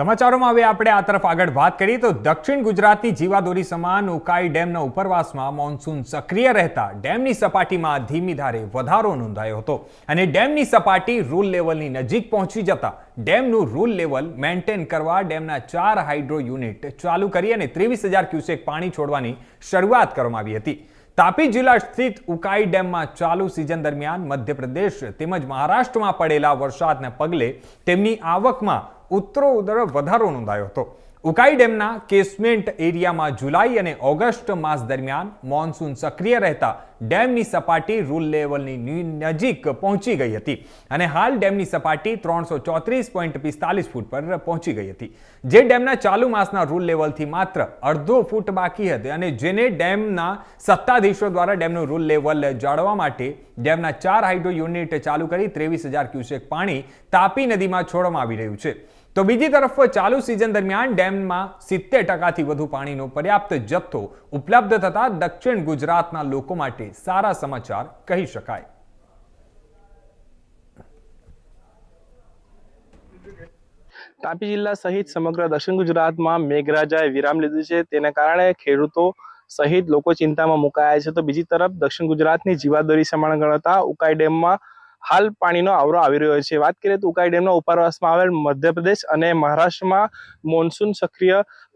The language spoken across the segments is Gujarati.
સમાચારોમાં હવે આપણે આ તરફ આગળ વાત કરીએ તો દક્ષિણ ગુજરાતની જીવાદોરી સમાન ઉકાઈ ડેમના ઉપરવાસમાં મોન્સૂન સક્રિય રહેતા ડેમની સપાટીમાં ધીમી ધારે વધારો નોંધાયો હતો અને ડેમની સપાટી રૂલ લેવલની નજીક પહોંચી જતા ડેમનું રૂલ લેવલ મેન્ટેન કરવા ડેમના ચાર હાઇડ્રો યુનિટ ચાલુ કરી અને ત્રેવીસ હજાર ક્યુસેક પાણી છોડવાની શરૂઆત કરવામાં આવી હતી. તાપી જિલ્લા સ્થિત ઉકાઈ ડેમમાં ચાલુ સિઝન દરમિયાન મધ્યપ્રદેશ તેમજ મહારાષ્ટ્રમાં પડેલા વરસાદને પગલે તેમની આવકમાં ઉત્તરોત્તર વધારો નોંધાયો હતો. ઉકાઈ ડેમના કેસમેન્ટ એરિયામાં જુલાઈ અને ઓગસ્ટ માસ દરમિયાન મોન્સૂન સક્રિય રહેતા ડેમની સપાટી રૂલ લેવલની નજીક પહોંચી ગઈ હતી અને હાલ ડેમની સપાટી ત્રણસો ચોત્રીસ પોઈન્ટ પિસ્તાલીસ ફૂટ પર પહોંચી ગઈ હતી. જે ડેમના ચાલુ માસના રૂલ લેવલથી માત્ર અડધો ફૂટ બાકી હતી અને જેને ડેમના સત્તાધીશો દ્વારા ડેમનું રૂલ લેવલ જાળવવા માટે ડેમના ચાર હાઇડ્રો યુનિટ ચાલુ કરી ત્રેવીસ હજાર ક્યુસેક પાણી તાપી નદીમાં છોડવામાં આવી રહ્યું છે. તો બીજી તરફ ચાલુ સિઝન દરમિયાન ડેમમાં સિત્તેર ટકાથી વધુ પાણીનો પર્યાપ્ત જથ્થો ઉપલબ્ધ થતા દક્ષિણ ગુજરાતના લોકો માટે સારા સમાચાર કહી શકાય. તાપી જિલ્લા સહિત સમગ્ર દક્ષિણ ગુજરાતમાં મેઘરાજાએ વિરામ લીધું છે. તેને કારણે ખેડૂતો સહિત લોકો ચિંતામાં મુકાયા છે. તો બીજી તરફ દક્ષિણ ગુજરાતની જીવાદોરી સમાન ગણાતા ઉકાઈ ડેમમાં હાલ પાણીનો આવરો આવી રહ્યો છે. વાત કરીએ તો ઉકાઈ ડેમના ઉપરવાસમાં આવેલ મધ્યપ્રદેશ અને મહારાષ્ટ્રમાં મોન્સૂન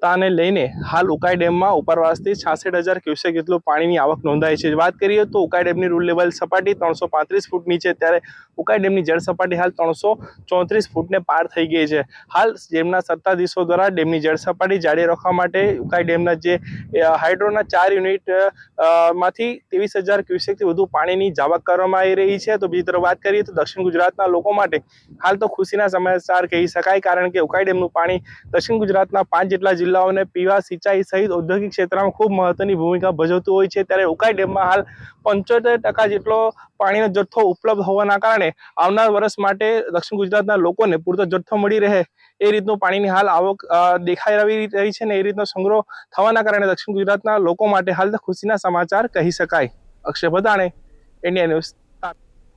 સક્રિયતાને લઈને હાલ ઉકાઈ ડેમમાં ઉપરવાસથી છાસઠ હજાર ક્યુસેક જેટલું પાણીની આવક નોંધાઈ છે. વાત કરીએ તો ઉકાઈ ડેમની રૂલ લેવલ સપાટી ત્રણસો પાંત્રીસ ફૂટની છે ત્યારે ઉકાઈ ડેમની જળ સપાટી હાલ ત્રણસો ચોત્રીસ ફૂટને પાર થઈ ગઈ છે. હાલ ડેમના સત્તાધીશો દ્વારા ડેમની જળ સપાટી જાળવી રાખવા માટે ઉકાઈ ડેમના જે હાઇડ્રોના ચાર યુનિટમાંથી ત્રેવીસ હજાર ક્યુસેકથી વધુ પાણીની જાવક કરવામાં આવી રહી છે. તો બીજી તરફ વાત કરીએ તો દક્ષિણ ગુજરાતના લોકો માટે હાલ તો ખુશીના સમાચાર કહી શકાય, કારણ કે ઉકાઈ ડેમનું પાણી દક્ષિણ ગુજરાતના પાંચ જેટલા જિલ્લાઓને પીવા, સિંચાઈ સહિત ઔદ્યોગિક ક્ષેત્રમાં ખૂબ મહત્વની ભૂમિકા ભજવતું હોય છે. ત્યારે ઉકાઈ ડેમમાં હાલ પંચોતેર ટકા જેટલો પાણીનો જથ્થો ઉપલબ્ધ હોવાના કારણે આવનાર વર્ષ માટે દક્ષિણ ગુજરાતના લોકોને પૂરતો જથ્થો મળી રહે. એ રીતનું પાણીની હાલ આવક દેખાઈ રહી રહી છે ને એ રીતનો સંગ્રહ થવાના કારણે દક્ષિણ ગુજરાતના લોકો માટે હાલ ખુશીના સમાચાર કહી શકાય. Akshay ભદાણે India news